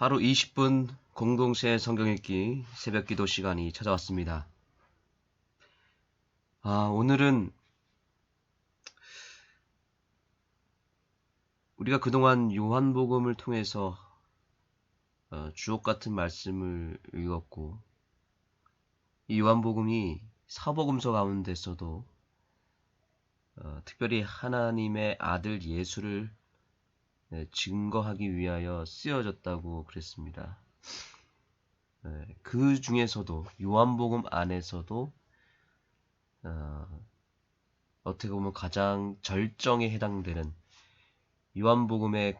하루 20분 공동체 성경 읽기 새벽 기도 시간이 찾아왔습니다. 아, 오늘은 우리가 그동안 요한복음을 통해서 어, 주옥 같은 말씀을 읽었고 이 요한복음이 사복음서 가운데서도 어, 특별히 하나님의 아들 예수를 네, 증거하기 위하여 쓰여졌다고 그랬습니다. 네, 그 중에서도 요한복음 안에서도 어, 어떻게 보면 가장 절정에 해당되는 요한복음의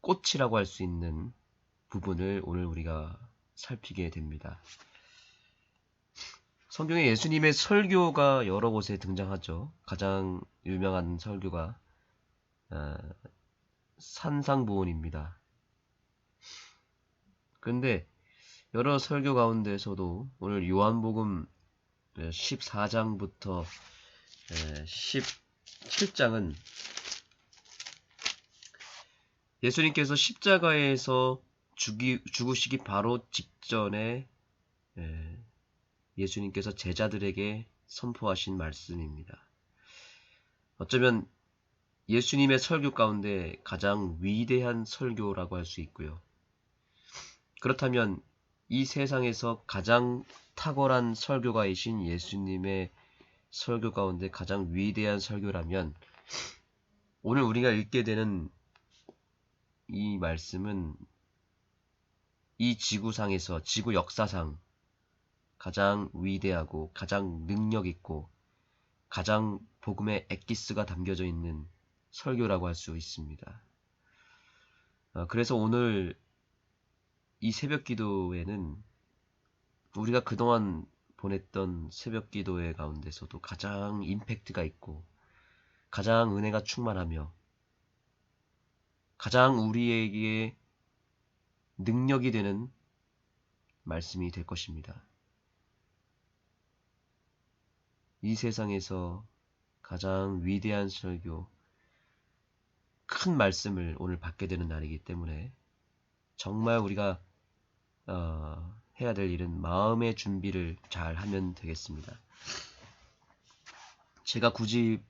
꽃이라고 할 수 있는 부분을 오늘 우리가 살피게 됩니다. 성경에 예수님의 설교가 여러 곳에 등장하죠. 가장 유명한 설교가 어, 산상보원입니다. 그런데 여러 설교 가운데서도 오늘 요한복음 14장부터 17장은 예수님께서 십자가에서 죽이, 죽으시기 바로 직전에 예수님께서 제자들에게 선포하신 말씀입니다. 어쩌면 예수님의 설교 가운데 가장 위대한 설교라고 할 수 있고요. 그렇다면 이 세상에서 가장 탁월한 설교가이신 예수님의 설교 가운데 가장 위대한 설교라면 오늘 우리가 읽게 되는 이 말씀은 이 지구상에서 지구 역사상 가장 위대하고 가장 능력 있고 가장 복음의 엑기스가 담겨져 있는 설교라고 할 수 있습니다. 어, 그래서 오늘 이 새벽 기도에는 우리가 그동안 보냈던 새벽 기도회 가운데서도 가장 임팩트가 있고 가장 은혜가 충만하며 가장 우리에게 능력이 되는 말씀이 될 것입니다. 이 세상에서 가장 위대한 설교, 큰 말씀을 오늘 받게 되는 날이기 때문에 정말 우리가 어, 해야 될 일은 마음의 준비를 잘 하면 되겠습니다. 제가 굳이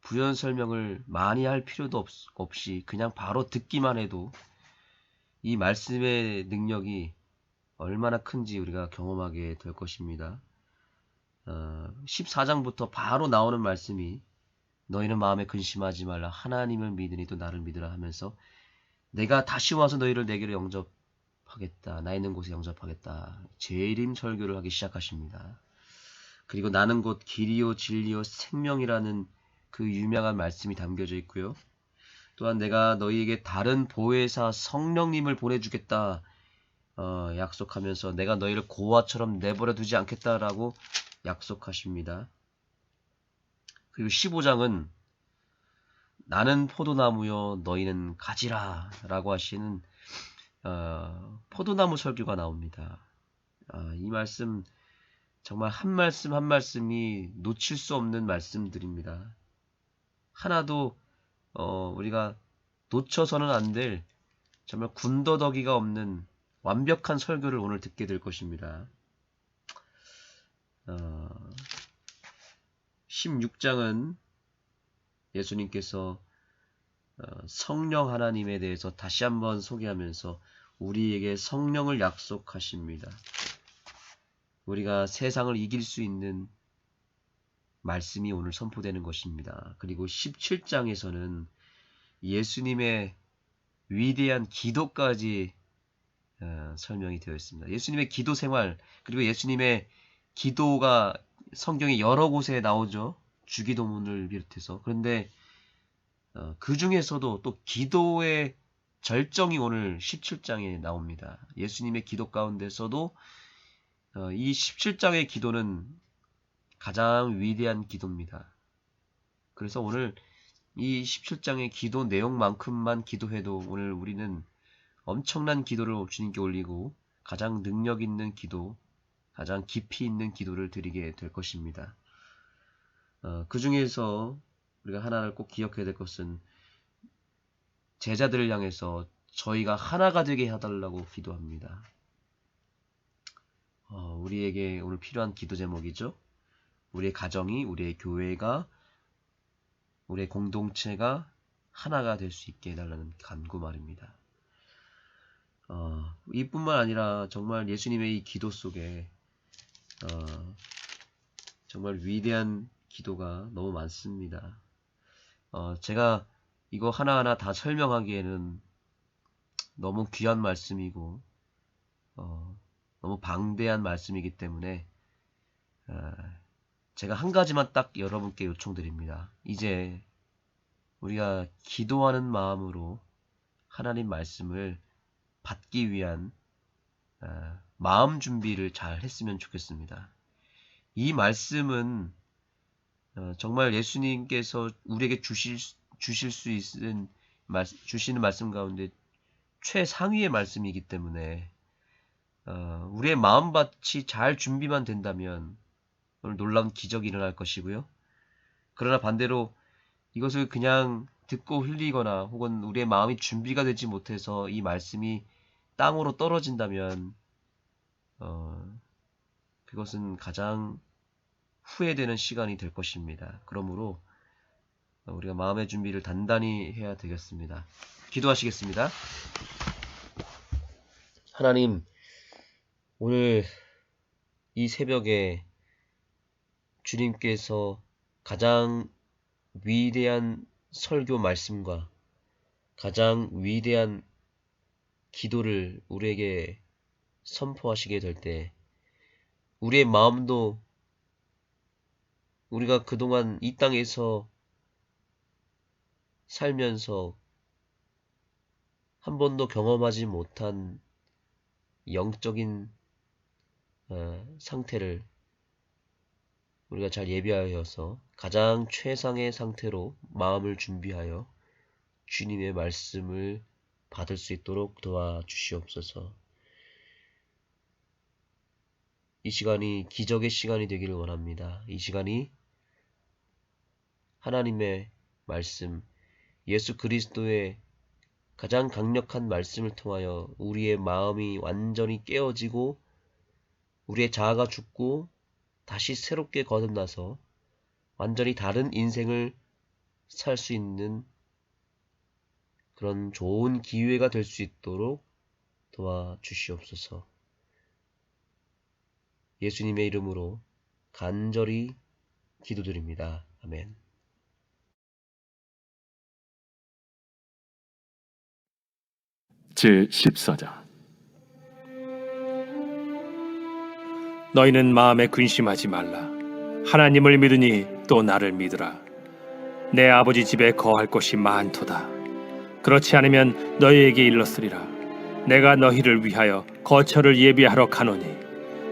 부연 설명을 많이 할 필요도 없, 없이 그냥 바로 듣기만 해도 이 말씀의 능력이 얼마나 큰지 우리가 경험하게 될 것입니다. 어, 14장부터 바로 나오는 말씀이 너희는 마음에 근심하지 말라 하나님을 믿으니 또 나를 믿으라 하면서 내가 다시 와서 너희를 내게로 영접하겠다 나 있는 곳에 영접하겠다 재림 설교를 하기 시작하십니다. 그리고 나는 곧 길이요 진리요 생명이라는 그 유명한 말씀이 담겨져 있고요. 또한 내가 너희에게 다른 보혜사 성령님을 보내주겠다 어, 약속하면서 내가 너희를 고아처럼 내버려 두지 않겠다라고 약속하십니다. 그리고 15장은 나는 포도나무요 너희는 가지라 라고 하시는 어, 포도나무 설교가 나옵니다. 아, 이 말씀 정말 한 말씀 한 말씀이 놓칠 수 없는 말씀들입니다. 하나도 어, 우리가 놓쳐서는 안 될 정말 군더더기가 없는 완벽한 설교를 오늘 듣게 될 것입니다. 어, 16장은 예수님께서 어, 성령 하나님에 대해서 다시 한번 소개하면서 우리에게 성령을 약속하십니다. 우리가 세상을 이길 수 있는 말씀이 오늘 선포되는 것입니다. 그리고 17장에서는 예수님의 위대한 기도까지 어, 설명이 되어 있습니다. 예수님의 기도 생활, 그리고 예수님의 기도가 성경에 여러 곳에 나오죠. 주기도문을 비롯해서. 그런데 어, 그 중에서도 또 기도의 절정이 오늘 17장에 나옵니다. 예수님의 기도 가운데서도 어, 이 17장의 기도는 가장 위대한 기도입니다. 그래서 오늘 이 17장의 기도 내용만큼만 기도해도 오늘 우리는 엄청난 기도를 주님께 올리고 가장 능력 있는 기도, 가장 깊이 있는 기도를 드리게 될 것입니다. 어, 그 중에서 우리가 하나를 꼭 기억해야 될 것은 제자들을 향해서 저희가 하나가 되게 해달라고 기도합니다. 어, 우리에게 오늘 필요한 기도 제목이죠. 우리의 가정이, 우리의 교회가, 우리의 공동체가 하나가 될 수 있게 해달라는 간구 말입니다. 어, 이뿐만 아니라 정말 예수님의 이 기도 속에 어, 정말 위대한 기도가 너무 많습니다. 어, 제가 이거 하나하나 다 설명하기에는 너무 귀한 말씀이고 어, 너무 방대한 말씀이기 때문에 어, 제가 한 가지만 딱 여러분께 요청드립니다. 이제 우리가 기도하는 마음으로 하나님 말씀을 받기 위한 어, 마음 준비를 잘 했으면 좋겠습니다. 이 말씀은 어, 정말 예수님께서 우리에게 주실 주실 수 있는 말, 주시는 말씀 가운데 최상위의 말씀이기 때문에 어, 우리의 마음밭이 잘 준비만 된다면 오늘 놀라운 기적이 일어날 것이고요. 그러나 반대로 이것을 그냥 듣고 흘리거나 혹은 우리의 마음이 준비가 되지 못해서 이 말씀이 땅으로 떨어진다면 어, 그것은 가장 후회되는 시간이 될 것입니다. 그러므로 우리가 마음의 준비를 단단히 해야 되겠습니다. 기도하시겠습니다. 하나님, 오늘 이 새벽에 주님께서 가장 위대한 설교 말씀과 가장 위대한 기도를 우리에게 선포하시게 될 때, 우리의 마음도 우리가 그동안 이 땅에서 살면서 한 번도 경험하지 못한 영적인 어, 상태를 우리가 잘 예비하여서 가장 최상의 상태로 마음을 준비하여 주님의 말씀을 받을 수 있도록 도와주시옵소서. 이 시간이 기적의 시간이 되기를 원합니다. 이 시간이 하나님의 말씀, 예수 그리스도의 가장 강력한 말씀을 통하여 우리의 마음이 완전히 깨어지고 우리의 자아가 죽고 다시 새롭게 거듭나서 완전히 다른 인생을 살 수 있는 그런 좋은 기회가 될 수 있도록 도와주시옵소서. 예수님의 이름으로 간절히 기도드립니다. 아멘. 제14장 너희는 마음에 근심하지 말라. 하나님을 믿으니 또 나를 믿으라. 내 아버지 집에 거할 곳이 많도다. 그렇지 않으면 너희에게 일렀으리라. 내가 너희를 위하여 거처를 예비하러 가노니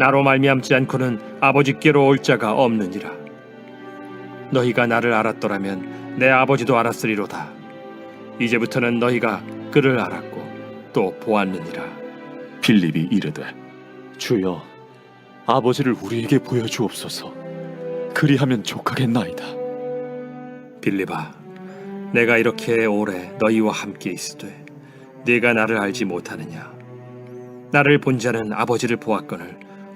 나로 말미암지 않고는 아버지께로 올 자가 없느니라. 너희가 나를 알았더라면 내 아버지도 알았으리로다. 이제부터는 너희가 그를 알았고 또 보았느니라. 빌립이 이르되 주여 아버지를 우리에게 보여주옵소서. 그리하면 족하겠나이다. 빌립아 내가 이렇게 오래 너희와 함께 있으되 네가 나를 알지 못하느냐? 나를 본 자는 아버지를 보았거늘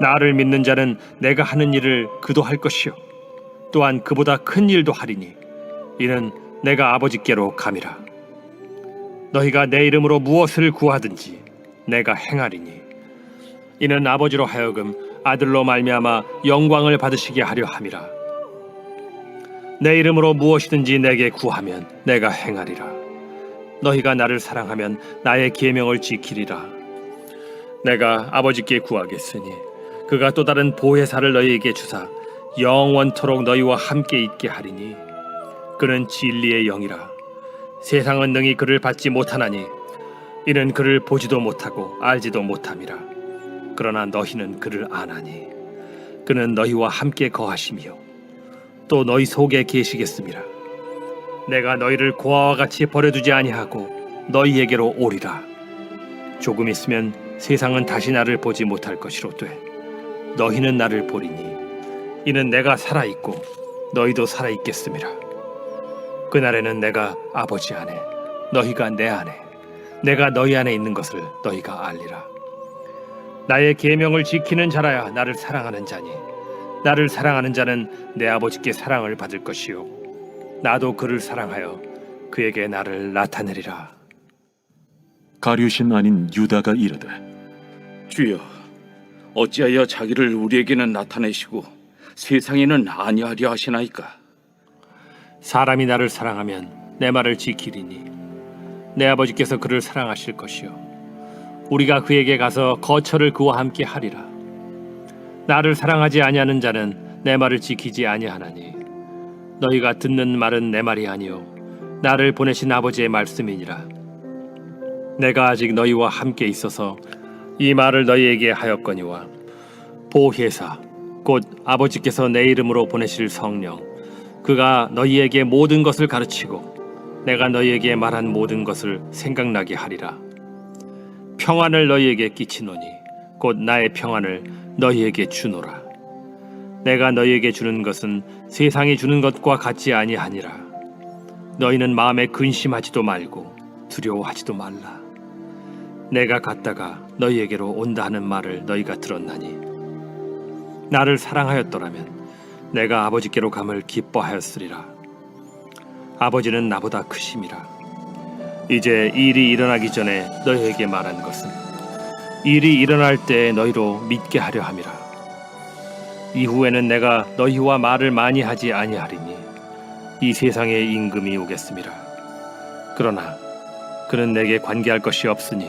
나를 믿는 자는 내가 하는 일을 그도 할 것이요 또한 그보다 큰 일도 하리니 이는 내가 아버지께로 감이라 너희가 내 이름으로 무엇을 구하든지 내가 행하리니 이는 아버지로 하여금 아들로 말미암아 영광을 받으시게 하려 함이라. 내 이름으로 무엇이든지 내게 구하면 내가 행하리라. 너희가 나를 사랑하면 나의 계명을 지키리라. 내가 아버지께 구하겠으니 그가 또 다른 보혜사를 너희에게 주사 영원토록 너희와 함께 있게 하리니 그는 진리의 영이라. 세상은 능히 그를 받지 못하나니 이는 그를 보지도 못하고 알지도 못함이라. 그러나 너희는 그를 아나니 그는 너희와 함께 거하시며 또 너희 속에 계시겠습니다. 내가 너희를 고아와 같이 버려두지 아니하고 너희에게로 오리라. 조금 있으면 세상은 다시 나를 보지 못할 것이로되 너희는 나를 보리니 이는 내가 살아 있고 너희도 살아 있겠음이라. 그날에는 내가 아버지 안에 너희가 내 안에 내가 너희 안에 있는 것을 너희가 알리라. 나의 계명을 지키는 자라야 나를 사랑하는 자니 나를 사랑하는 자는 내 아버지께 사랑을 받을 것이요 나도 그를 사랑하여 그에게 나를 나타내리라. 가룟신 아닌 유다가 이르되 주여, 어찌하여 자기를 우리에게는 나타내시고 세상에는 아니하려 하시나이까? 사람이 나를 사랑하면 내 말을 지키리니 내 아버지께서 그를 사랑하실 것이요. 우리가 그에게 가서 거처를 그와 함께 하리라. 나를 사랑하지 아니하는 자는 내 말을 지키지 아니하나니 너희가 듣는 말은 내 말이 아니요 나를 보내신 아버지의 말씀이니라. 내가 아직 너희와 함께 있어서 이 말을 너희에게 하였거니와 보혜사 곧 아버지께서 내 이름으로 보내실 성령 그가 너희에게 모든 것을 가르치고 내가 너희에게 말한 모든 것을 생각나게 하리라. 평안을 너희에게 끼치노니 곧 나의 평안을 너희에게 주노라. 내가 너희에게 주는 것은 세상이 주는 것과 같지 아니하니라. 너희는 마음에 근심하지도 말고 두려워하지도 말라. 내가 갔다가 너희에게로 온다 하는 말을 너희가 들었나니 나를 사랑하였더라면 내가 아버지께로 감을 기뻐하였으리라. 아버지는 나보다 크심이라. 이제 일이 일어나기 전에 너희에게 말한 것은 일이 일어날 때 너희로 믿게 하려 함이라. 이후에는 내가 너희와 말을 많이 하지 아니하리니 이 세상에 임금이 오겠음이라. 그러나 그는 내게 관계할 것이 없으니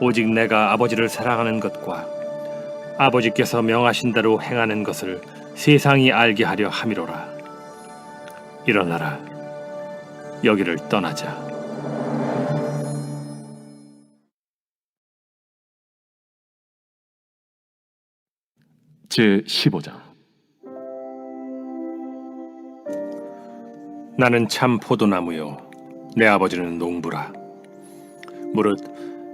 오직 내가 아버지를 사랑하는 것과 아버지께서 명하신 대로 행하는 것을 세상이 알게 하려 함이로라. 일어나라. 여기를 떠나자. 제 15장 나는 참 포도나무요. 내 아버지는 농부라. 무릇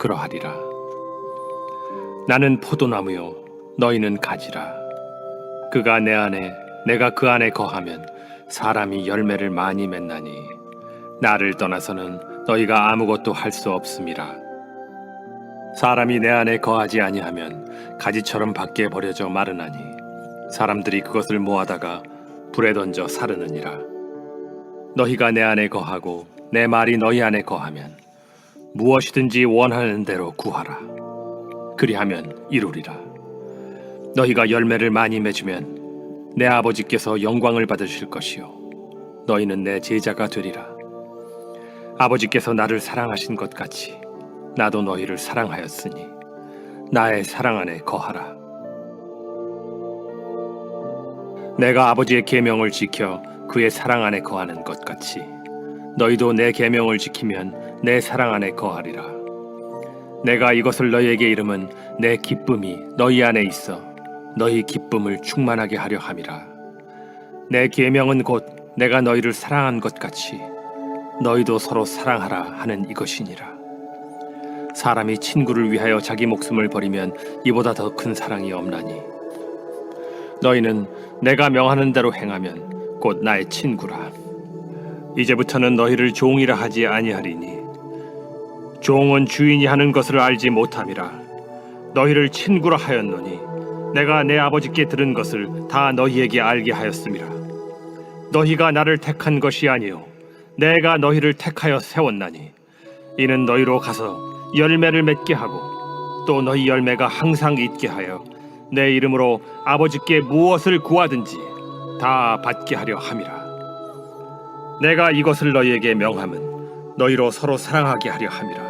그러하리라. 나는 포도나무요 너희는 가지라. 그가 내 안에 내가 그 안에 거하면 사람이 열매를 많이 맺나니 나를 떠나서는 너희가 아무것도 할 수 없음이라. 사람이 내 안에 거하지 아니하면 가지처럼 밖에 버려져 마르나니 사람들이 그것을 모아다가 불에 던져 사르느니라. 너희가 내 안에 거하고 내 말이 너희 안에 거하면 무엇이든지 원하는 대로 구하라. 그리하면 이루리라. 너희가 열매를 많이 맺으면 내 아버지께서 영광을 받으실 것이요 너희는 내 제자가 되리라. 아버지께서 나를 사랑하신 것 같이 나도 너희를 사랑하였으니 나의 사랑 안에 거하라. 내가 아버지의 계명을 지켜 그의 사랑 안에 거하는 것 같이 너희도 내 계명을 지키면 내 사랑 안에 거하리라. 내가 이것을 너희에게 이름은 내 기쁨이 너희 안에 있어 너희 기쁨을 충만하게 하려 함이라. 내 계명은 곧 내가 너희를 사랑한 것 같이 너희도 서로 사랑하라 하는 이것이니라. 사람이 친구를 위하여 자기 목숨을 버리면 이보다 더 큰 사랑이 없나니 너희는 내가 명하는 대로 행하면 곧 나의 친구라 이제부터는 너희를 종이라 하지 아니하리니 종은 주인이 하는 것을 알지 못함이라. 너희를 친구라 하였노니 내가 내 아버지께 들은 것을 다 너희에게 알게 하였음이라 너희가 나를 택한 것이 아니요 내가 너희를 택하여 세웠나니. 이는 너희로 가서 열매를 맺게 하고 또 너희 열매가 항상 있게 하여 내 이름으로 아버지께 무엇을 구하든지 다 받게 하려 함이라. 내가 이것을 너희에게 명함은 너희로 서로 사랑하게 하려 함이라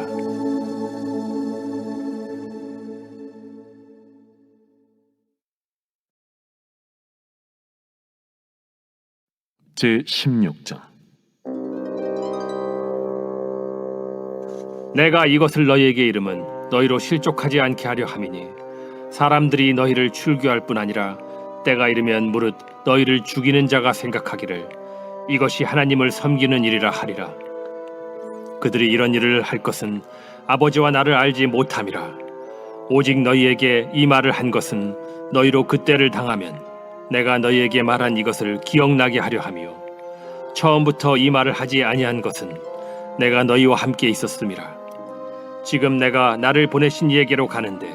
제 16장 내가 이것을 너희에게 이름은 너희로 실족하지 않게 하려 함이니 사람들이 너희를 출교할 뿐 아니라 때가 이르면 무릇 너희를 죽이는 자가 생각하기를 이것이 하나님을 섬기는 일이라 하리라. 그들이 이런 일을 할 것은 아버지와 나를 알지 못함이라. 오직 너희에게 이 말을 한 것은 너희로 그때를 당하면 내가 너희에게 말한 이것을 기억나게 하려 함이요 처음부터 이 말을 하지 아니한 것은 내가 너희와 함께 있었음이라 지금 내가 나를 보내신 이에게로 가는데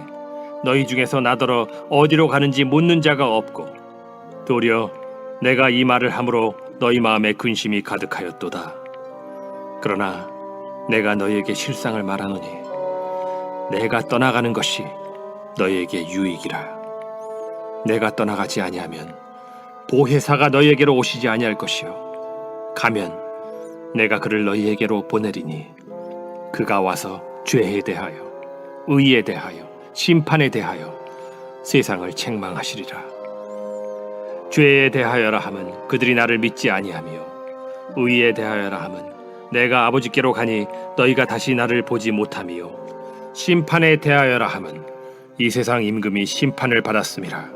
너희 중에서 나더러 어디로 가는지 묻는 자가 없고 도리어 내가 이 말을 함으로 너희 마음에 근심이 가득하였도다. 그러나 내가 너희에게 실상을 말하노니 내가 떠나가는 것이 너희에게 유익이라. 내가 떠나가지 아니하면 보혜사가 너희에게로 오시지 아니할 것이요. 가면 내가 그를 너희에게로 보내리니 그가 와서 죄에 대하여 의에 대하여 심판에 대하여 세상을 책망하시리라. 죄에 대하여라 함은 그들이 나를 믿지 아니하며 의에 대하여라 함은 내가 아버지께로 가니 너희가 다시 나를 보지 못하며 심판에 대하여라 함은 이 세상 임금이 심판을 받았음이라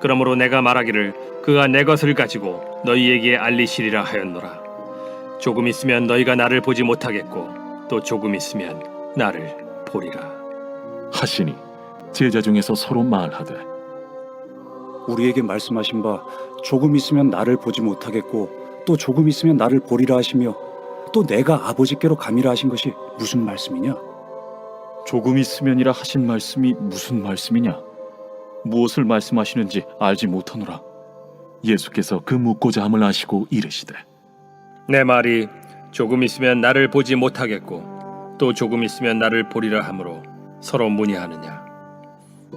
그러므로 내가 말하기를 그가 내 것을 가지고 너희에게 알리시리라 하였노라. 조금 있으면 너희가 나를 보지 못하겠고 또 조금 있으면 나를 보리라. 하시니 제자 중에서 서로 말하되 우리에게 말씀하신 바 조금 있으면 나를 보지 못하겠고 또 조금 있으면 나를 보리라 하시며 또 내가 아버지께로 감이라 하신 것이 무슨 말씀이냐? 조금 있으면이라 하신 말씀이 무슨 말씀이냐 무엇을 말씀하시는지 알지 못하노라. 예수께서 그 묻고자 함을 아시고 이르시되 내 말이 조금 있으면 나를 보지 못하겠고 또 조금 있으면 나를 보리라 하므로 서로 문의하느냐?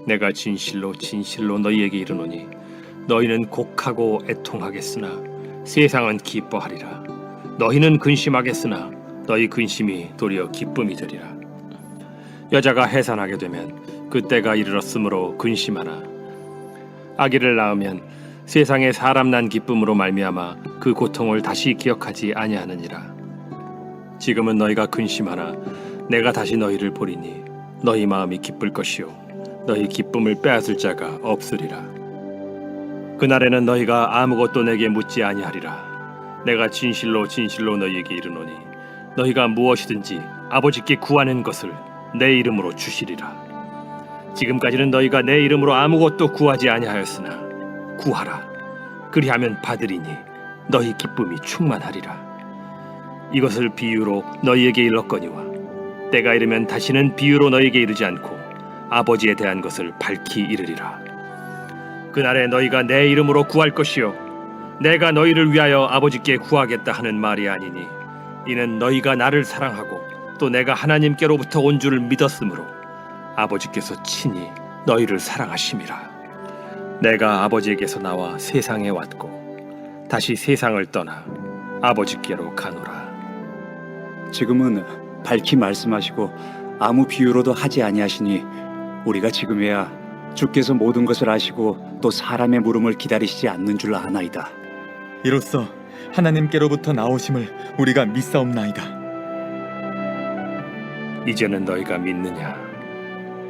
내가 진실로 진실로 너희에게 이르노니 너희는 곡하고 애통하겠으나 세상은 기뻐하리라. 너희는 근심하겠으나 너희 근심이 도리어 기쁨이 되리라. 여자가 해산하게 되면 그때가 이르렀으므로 근심하나 아기를 낳으면 세상에 사람 난 기쁨으로 말미암아 그 고통을 다시 기억하지 아니하느니라. 지금은 너희가 근심하나 내가 다시 너희를 보리니 너희 마음이 기쁠 것이요. 너희 기쁨을 빼앗을 자가 없으리라. 그날에는 너희가 아무것도 내게 묻지 아니하리라. 내가 진실로 진실로 너희에게 이르노니 너희가 무엇이든지 아버지께 구하는 것을 내 이름으로 주시리라 지금까지는 너희가 내 이름으로 아무것도 구하지 아니하였으나 구하라. 그리하면 받으리니 너희 기쁨이 충만하리라. 이것을 비유로 너희에게 일렀거니와 때가 이르면 다시는 비유로 너희에게 이르지 않고 아버지에 대한 것을 밝히 이르리라. 그날에 너희가 내 이름으로 구할 것이요 내가 너희를 위하여 아버지께 구하겠다 하는 말이 아니니 이는 너희가 나를 사랑하고 또 내가 하나님께로부터 온 줄을 믿었으므로 아버지께서 친히 너희를 사랑하심이라 내가 아버지에게서 나와 세상에 왔고 다시 세상을 떠나 아버지께로 가노라 지금은 밝히 말씀하시고 아무 비유로도 하지 아니하시니 우리가 지금에야 주께서 모든 것을 아시고 또 사람의 물음을 기다리시지 않는 줄 아나이다. 이로써 하나님께로부터 나오심을 우리가 믿사옵나이다. 이제는 너희가 믿느냐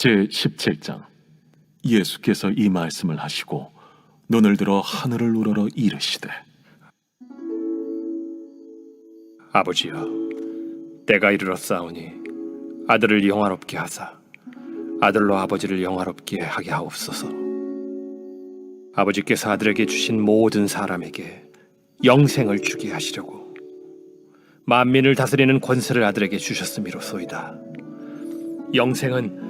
제 17장 예수께서 이 말씀을 하시고 눈을 들어 하늘을 우러러 이르시되 아버지여, 때가 이르렀사오니 아들을 영화롭게 하사 아들로 아버지를 영화롭게 하게 하옵소서. 아버지께서 아들에게 주신 모든 사람에게 영생을 주게 하시려고 만민을 다스리는 권세를 아들에게 주셨음이로소이다. 영생은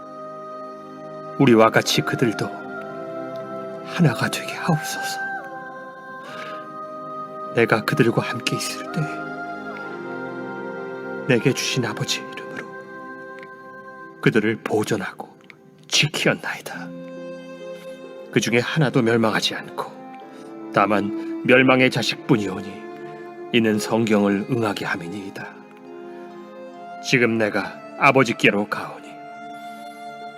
우리와 같이 그들도 하나가 되게 하옵소서. 내가 그들과 함께 있을 때 내게 주신 아버지의 이름으로 그들을 보존하고 지키었나이다. 그 중에 하나도 멸망하지 않고 다만 멸망의 자식뿐이오니 이는 성경을 응하게 함이니이다. 지금 내가 아버지께로 가오니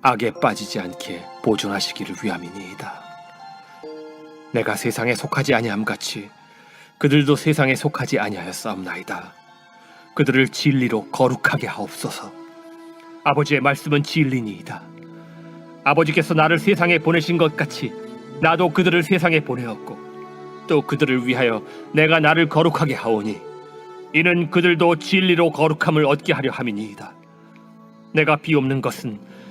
악에 빠지지 않게 보존하시기를 위함이니이다. 내가 세상에 속하지 아니함 같이 그들도 세상에 속하지 아니하였사옵나이다. 그들을 진리로 거룩하게 하옵소서. 아버지의 말씀은 진리니이다. 아버지께서 나를 세상에 보내신 것 같이 나도 그들을 세상에 보내었고 또 그들을 위하여 내가 나를 거룩하게 하오니 이는 그들도 진리로 거룩함을 얻게 하려 함이니이다. 내가 비옵는 것은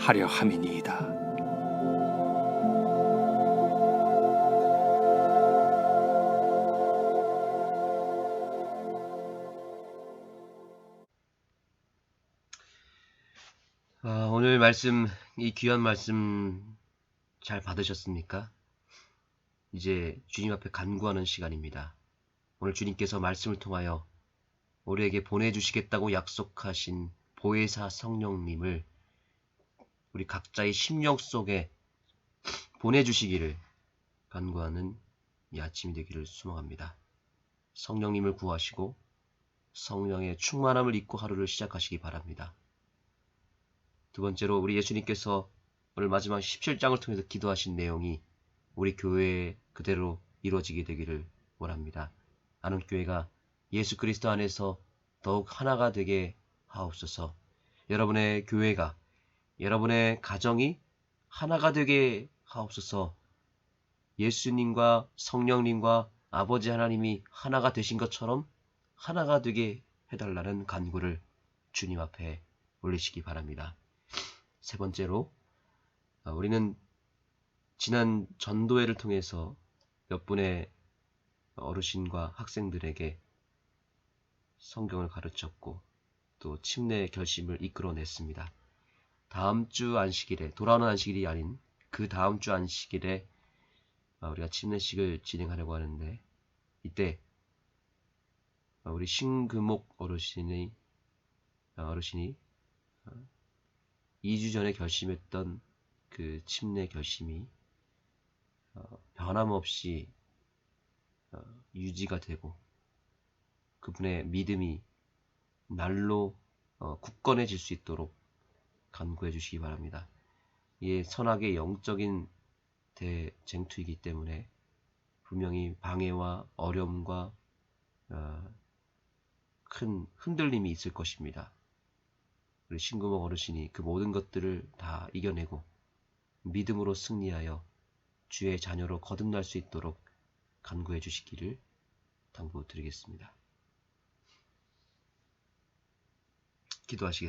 하려 함이니이다. 아, 오늘 말씀, 이 귀한 말씀 잘 받으셨습니까? 이제 주님 앞에 간구하는 시간입니다. 오늘 주님께서 말씀을 통하여 우리에게 보내주시겠다고 약속하신 보혜사 성령님을 우리 각자의 심령 속에 보내주시기를 간구하는 이 아침이 되기를 소망합니다. 성령님을 구하시고 성령의 충만함을 입고 하루를 시작하시기 바랍니다. 두 번째로 우리 예수님께서 오늘 마지막 17장을 통해서 기도하신 내용이 우리 교회에 그대로 이루어지게 되기를 원합니다. 안원교회가 예수 그리스도 안에서 더욱 하나가 되게 하옵소서. 여러분의 교회가 여러분의 가정이 하나가 되게 하옵소서. 예수님과 성령님과 아버지 하나님이 하나가 되신 것처럼 하나가 되게 해달라는 간구를 주님 앞에 올리시기 바랍니다. 세 번째로 아, 우리는 지난 전도회를 통해서 몇 분의 어르신과 학생들에게 성경을 가르쳤고 또 침례 결심을 이끌어냈습니다. 다음 주 안식일에 돌아오는 안식일이 아닌 그 다음 주 안식일에 아, 우리가 침례식을 진행하려고 하는데 이때 아, 우리 신금옥 어르신의 어르신이 2주 전에 결심했던 그 침례 결심이 어, 변함없이 어, 유지가 되고 그분의 믿음이 날로 어, 굳건해질 수 있도록 간구해 주시기 바랍니다. 이게 선악의 영적인 대쟁투이기 때문에 분명히 방해와 어려움과 어, 큰 흔들림이 있을 것입니다. 우리 신구멍 어르신이 그 모든 것들을 다 이겨내고 믿음으로 승리하여 주의 자녀로 거듭날 수 있도록 간구해 주시기를 당부드리겠습니다. 기도하시겠습니다.